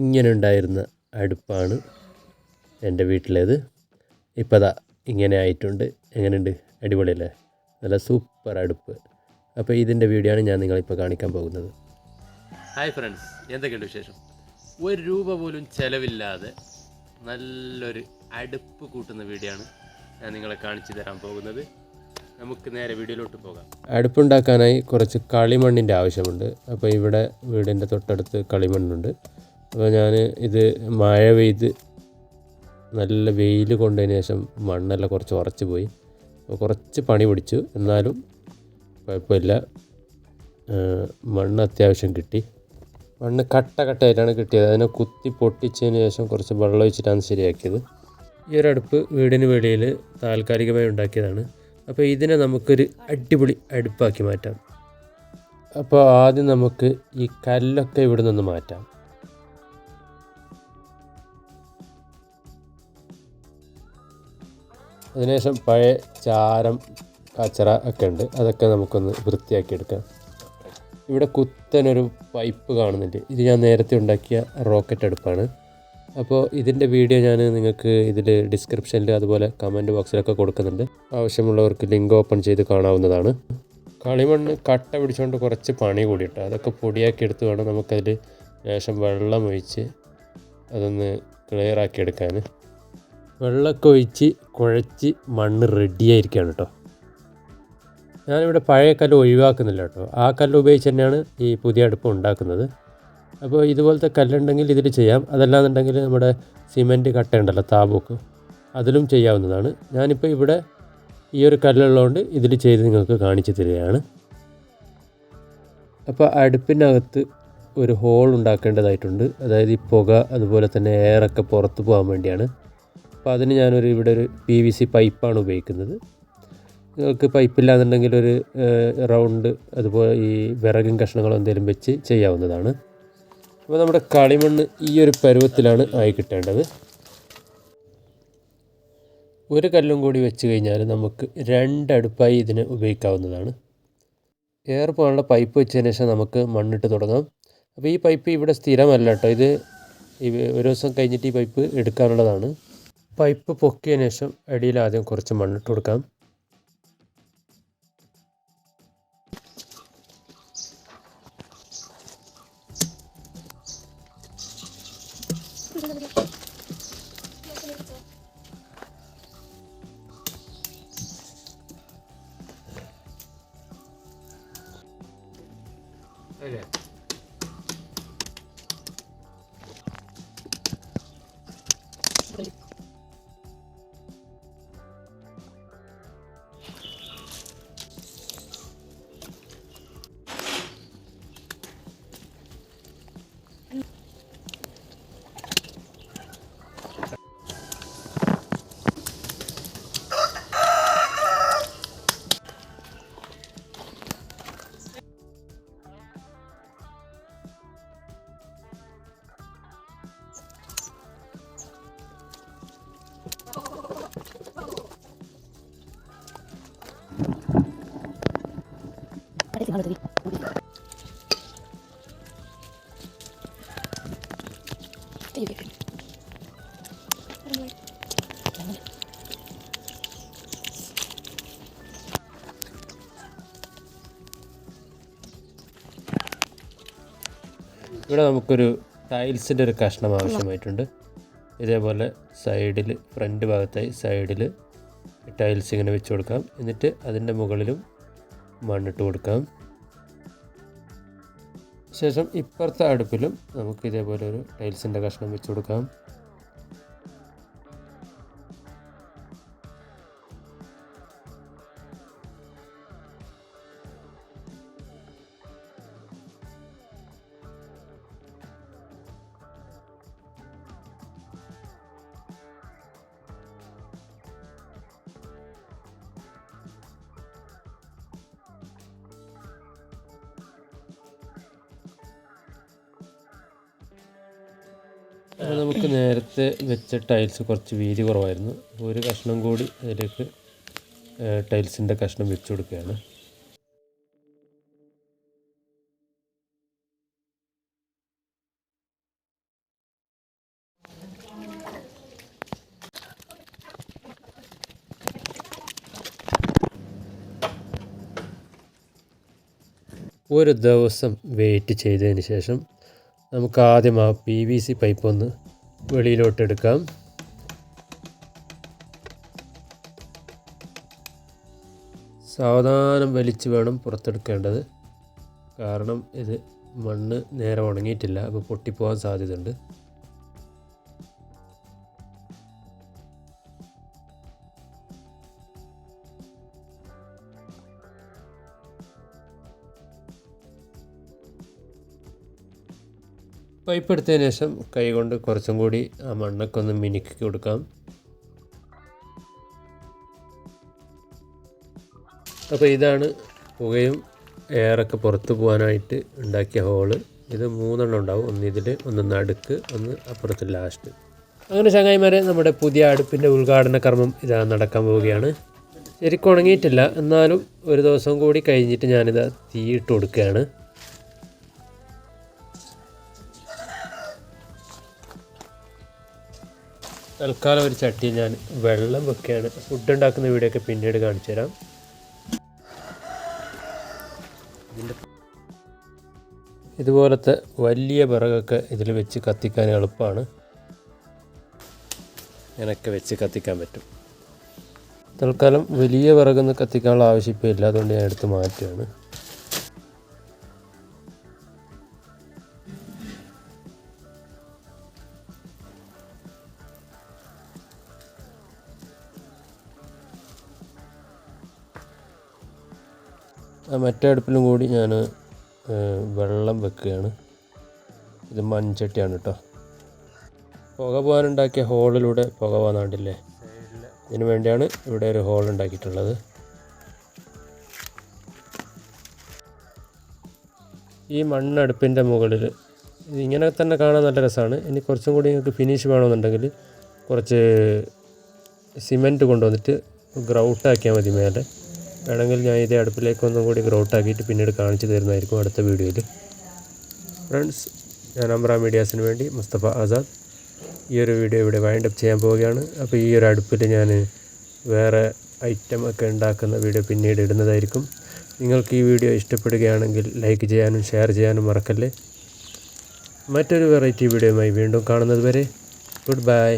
ഇങ്ങനെ ഉണ്ടായിരുന്ന അടുപ്പാണ് എന്റെ വീട്ടിലേത്. ഇപ്പോൾ അതാ ഇങ്ങനെ ആയിട്ടുണ്ട്. എങ്ങനെയുണ്ട് അടിപൊളിയല്ലേ? നല്ല സൂപ്പർ അടുപ്പ്. അപ്പോൾ ഇതിന്റെ വീഡിയോ ആണ് ഞാൻ നിങ്ങളിപ്പോൾ കാണിക്കാൻ പോകുന്നത്. ഹായ് ഫ്രണ്ട്സ് എന്തൊക്കെയുണ്ട് വിശേഷം? ഒരു രൂപ പോലും ചിലവില്ലാതെ നല്ലൊരു അടുപ്പ് കൂട്ടുന്ന വീഡിയോ ആണ് ഞാൻ നിങ്ങളെ കാണിച്ചു തരാൻ പോകുന്നത്. നമുക്ക് നേരെ വീഡിയോയിലോട്ട് പോകാം. അടുപ്പുണ്ടാക്കാനായി കുറച്ച് കളിമണ്ണിന്റെ ആവശ്യമുണ്ട്. അപ്പോൾ ഇവിടെ വീടിന്റെ തൊട്ടടുത്ത് കളിമണ്ണുണ്ട്. അപ്പോൾ ഞാൻ ഇത് മഴ പെയ്ത് നല്ല വെയിൽ കൊണ്ടതിന് ശേഷം മണ്ണെല്ലാം കുറച്ച് ഉറച്ചു പോയി. അപ്പോൾ കുറച്ച് പണി പിടിച്ചു. എന്നാലും കുഴപ്പമില്ല. മണ്ണ് അത്യാവശ്യം കിട്ടി. മണ്ണ് കട്ട കട്ടയായിട്ടാണ് കിട്ടിയത്. അതിനെ കുത്തി പൊട്ടിച്ചതിന് ശേഷം കുറച്ച് വെള്ളം ഒഴിച്ചിട്ടാണ് ശരിയാക്കിയത്. ഈ ഒരു അടുപ്പ് വീടിന് വെളിയിൽ താൽക്കാലികമായി ഉണ്ടാക്കിയതാണ്. അപ്പോൾ ഇതിനെ നമുക്കൊരു അടിപൊളി അടുപ്പാക്കി മാറ്റാം. അപ്പോൾ ആദ്യം നമുക്ക് ഈ കല്ലൊക്കെ ഇവിടെ നിന്ന് മാറ്റാം. അതിനുശേഷം പഴയ ചാരം കച്ചറ ഒക്കെ ഉണ്ട്. അതൊക്കെ നമുക്കൊന്ന് വൃത്തിയാക്കി എടുക്കാം. ഇവിടെ കുത്തനൊരു പൈപ്പ് കാണുന്നുണ്ട്. ഇത് ഞാൻ നേരത്തെ ഉണ്ടാക്കിയ റോക്കറ്റ് അടുപ്പാണ്. അപ്പോൾ ഇതിന്റെ വീഡിയോ ഞാൻ നിങ്ങൾക്ക് ഇതിൽ ഡിസ്ക്രിപ്ഷനിൽ അതുപോലെ കമന്റ് ബോക്സിലൊക്കെ കൊടുക്കുന്നുണ്ട്. ആവശ്യമുള്ളവർക്ക് ലിങ്ക് ഓപ്പൺ ചെയ്ത് കാണാവുന്നതാണ്. കളിമണ്ണ് കട്ട പിടിച്ചുകൊണ്ട് കുറച്ച് പണി കൂടിയിട്ട്. അതൊക്കെ പൊടിയാക്കി എടുത്ത് വേണം നമുക്കതിൽ ശേഷം വെള്ളം ഒഴിച്ച് അതൊന്ന് ക്ലിയർ ആക്കി എടുക്കാൻ വെള്ളമൊക്കെ ഒഴിച്ച് കുഴച്ച് മണ്ണ് റെഡിയായിരിക്കുകയാണ് കേട്ടോ ഞാനിവിടെ പഴയ കല്ല് ഒഴിവാക്കുന്നില്ല കേട്ടോ ആ കല്ല് ഉപയോഗിച്ച് തന്നെയാണ് ഈ പുതിയ അടുപ്പ് ഉണ്ടാക്കുന്നത്. അപ്പോൾ ഇതുപോലത്തെ കല്ലുണ്ടെങ്കിൽ ഇതിൽ ചെയ്യാം. അതല്ലാന്നുണ്ടെങ്കിൽ നമ്മുടെ സിമന്റ് കട്ടയുണ്ടല്ലോ താബൂക്ക്. അതിലും ചെയ്യാവുന്നതാണ്. ഞാനിപ്പോൾ ഇവിടെ ഈ ഒരു കല്ലുള്ളതുകൊണ്ട് ഇതിൽ ചെയ്ത് നിങ്ങൾക്ക് കാണിച്ചു തരികയാണ്. അപ്പോൾ അടുപ്പിനകത്ത് ഒരു ഹോൾ ഉണ്ടാക്കേണ്ടതായിട്ടുണ്ട്. അതായത് ഈ പുക അതുപോലെ തന്നെ എയറൊക്കെ പുറത്ത് പോകാൻ വേണ്ടിയാണ്. അപ്പോൾ അതിന് ഞാനൊരു ഇവിടെ ഒരു പി വി സി പൈപ്പാണ് ഉപയോഗിക്കുന്നത്. നിങ്ങൾക്ക് പൈപ്പില്ലാന്നുണ്ടെങ്കിൽ ഒരു റൗണ്ട് അതുപോലെ ഈ വിറകും കഷ്ണങ്ങളും എന്തെങ്കിലും വെച്ച് ചെയ്യാവുന്നതാണ്. അപ്പോൾ നമ്മുടെ കളിമണ്ണ് ഈ ഒരു പരുവത്തിലാണ് ആയി കിട്ടേണ്ടത്. ഒരു കല്ലും കൂടി വെച്ച് കഴിഞ്ഞാൽ നമുക്ക് രണ്ടടുപ്പായി ഇതിന് ഉപയോഗിക്കാവുന്നതാണ്. എയർ പോലുള്ള പൈപ്പ് വെച്ചതിന് ശേഷം നമുക്ക് മണ്ണിട്ട് തുടങ്ങാം. അപ്പോൾ ഈ പൈപ്പ് ഇവിടെ സ്ഥിരമല്ല കേട്ടോ. ഇത് ഒരു ദിവസം കഴിഞ്ഞിട്ട് ഈ പൈപ്പ് എടുക്കാനുള്ളതാണ്. പൈപ്പ് പൊക്കിയ ശേഷം അടിയിൽ ആദ്യം കുറച്ച് മണ്ണിട്ട് കൊടുക്കാം. ഇവിടെ നമുക്കൊരു ടൈൽസിന്റെ ഒരു കഷ്ണം ആവശ്യമായിട്ടുണ്ട്. ഇതേപോലെ സൈഡിൽ ഫ്രണ്ട് ഭാഗത്തായി സൈഡിൽ ടൈൽസ് ഇങ്ങനെ വെച്ച് കൊടുക്കാം. എന്നിട്ട് അതിന്റെ മുകളിലും മണ്ണിട്ട് കൊടുക്കാം. ശേഷം ഇപ്പുറത്തെ അടുപ്പിലും നമുക്ക് ഇതേപോലെ ഒരു ടൈൽസിന്റെ കഷ്ണം വെച്ച് കൊടുക്കാം. നമുക്ക് നേരത്തെ വെച്ച ടൈൽസ് കുറച്ച് വീതി കുറവായിരുന്നു. ഒരു കഷ്ണം കൂടി അതിലേക്ക് ടൈൽസിന്റെ കഷ്ണം വെച്ച് കൊടുക്കുകയാണ്. ഒരു ദിവസം വെയിറ്റ് ചെയ്തതിന് ശേഷം നമുക്ക് ആദ്യം ആ പി വി സി പൈപ്പ് ഒന്ന് വെളിയിലോട്ട് എടുക്കാം. സാവധാനം വലിച്ച് വേണം പുറത്തെടുക്കേണ്ടത്. കാരണം ഇത് മണ്ണ് നേരെ ഉണങ്ങിയിട്ടില്ല അപ്പോൾ പൊട്ടിപ്പോകാൻ സാധ്യതയുണ്ട്. പൈപ്പ് എടുത്തതിന് ശേഷം കൈകൊണ്ട് കുറച്ചും കൂടി ആ മണ്ണൊക്കെ ഒന്ന് മിനുക്കി കൊടുക്കാം. അപ്പോൾ ഇതാണ് പുകയും എയറൊക്കെ പുറത്ത് പോകാനായിട്ട് ഉണ്ടാക്കിയ ഹോൾ. ഇത് മൂന്നെണ്ണം ഉണ്ടാവും. ഒന്ന് ഇതിൽ ഒന്ന് നടുക്ക് ഒന്ന് അപ്പുറത്ത് ലാസ്റ്റ് അങ്ങനെ ചങ്ങായിമാരെ നമ്മുടെ പുതിയ അടുപ്പിന്റെ ഉദ്ഘാടന കർമ്മം ഇതാ നടക്കാൻ പോവുകയാണ്. ശരിക്കും ഉണങ്ങിയിട്ടില്ല. എന്നാലും ഒരു ദിവസം കൂടി കഴിഞ്ഞിട്ട് ഞാനിത് തീയിട്ട് കൊടുക്കുകയാണ്. തൽക്കാലം ഒരു ചട്ടി ഞാൻ വെള്ളം വെക്കുകയാണ്. ഫുഡ് ഉണ്ടാക്കുന്ന വീഡിയോ ഒക്കെ പിന്നീട് കാണിച്ചു തരാം. ഇതുപോലത്തെ വലിയ വിറകൊക്കെ ഇതിൽ വെച്ച് കത്തിക്കാൻ എളുപ്പമാണ്. ഇങ്ങനെയൊക്കെ വെച്ച് കത്തിക്കാൻ പറ്റും. തൽക്കാലം വലിയ വിറകൊന്നും കത്തിക്കാനുള്ള ആവശ്യമില്ല അതുകൊണ്ട് ഞാൻ എടുത്ത് മാറ്റുകയാണ്. മറ്റേ അടുപ്പിലും കൂടി ഞാൻ വെള്ളം വെക്കുകയാണ്. ഇത് മൺചട്ടിയാണ് കേട്ടോ പുക പോകാനുണ്ടാക്കിയ ഹോളിലൂടെ പുക പോകാനാണ്ടില്ലേ ഇതിനു വേണ്ടിയാണ് ഇവിടെ ഒരു ഹോൾ ഉണ്ടാക്കിയിട്ടുള്ളത്. ഈ മണ്ണടുപ്പിന്റെ മുകളിൽ ഇങ്ങനെ തന്നെ കാണാൻ നല്ല രസമാണ്. ഇനി കുറച്ചും കൂടി നിങ്ങൾക്ക് ഫിനിഷ് വേണമെന്നുണ്ടെങ്കിൽ കുറച്ച് സിമെന്റ് കൊണ്ടുവന്നിട്ട് ഗ്രൗട്ടാക്കിയാൽ മതി മേലെ. വേണമെങ്കിൽ ഞാൻ ഇതേ അടുപ്പിലേക്ക് ഒന്നും കൂടി ഗ്രോട്ടാക്കിയിട്ട് പിന്നീട് കാണിച്ചു തരുന്നതായിരിക്കും അടുത്ത വീഡിയോയിൽ. ഫ്രണ്ട്സ് ഞാൻ അമ്ര മീഡിയാസിന് വേണ്ടി മുസ്തഫ ആസാദ് ഈ ഒരു വീഡിയോ ഇവിടെ വൈൻഡപ്പ് ചെയ്യാൻ പോവുകയാണ്. അപ്പോൾ ഈ ഒരു അടുപ്പിൽ ഞാൻ വേറെ ഐറ്റം ഒക്കെ ഉണ്ടാക്കുന്ന വീഡിയോ പിന്നീട് ഇടുന്നതായിരിക്കും. നിങ്ങൾക്ക് ഈ വീഡിയോ ഇഷ്ടപ്പെടുകയാണെങ്കിൽ ലൈക്ക് ചെയ്യാനും ഷെയർ ചെയ്യാനും മറക്കല്ലേ. മറ്റൊരു വെറൈറ്റി വീഡിയോയുമായി വീണ്ടും കാണുന്നത് വരെ ഗുഡ് ബൈ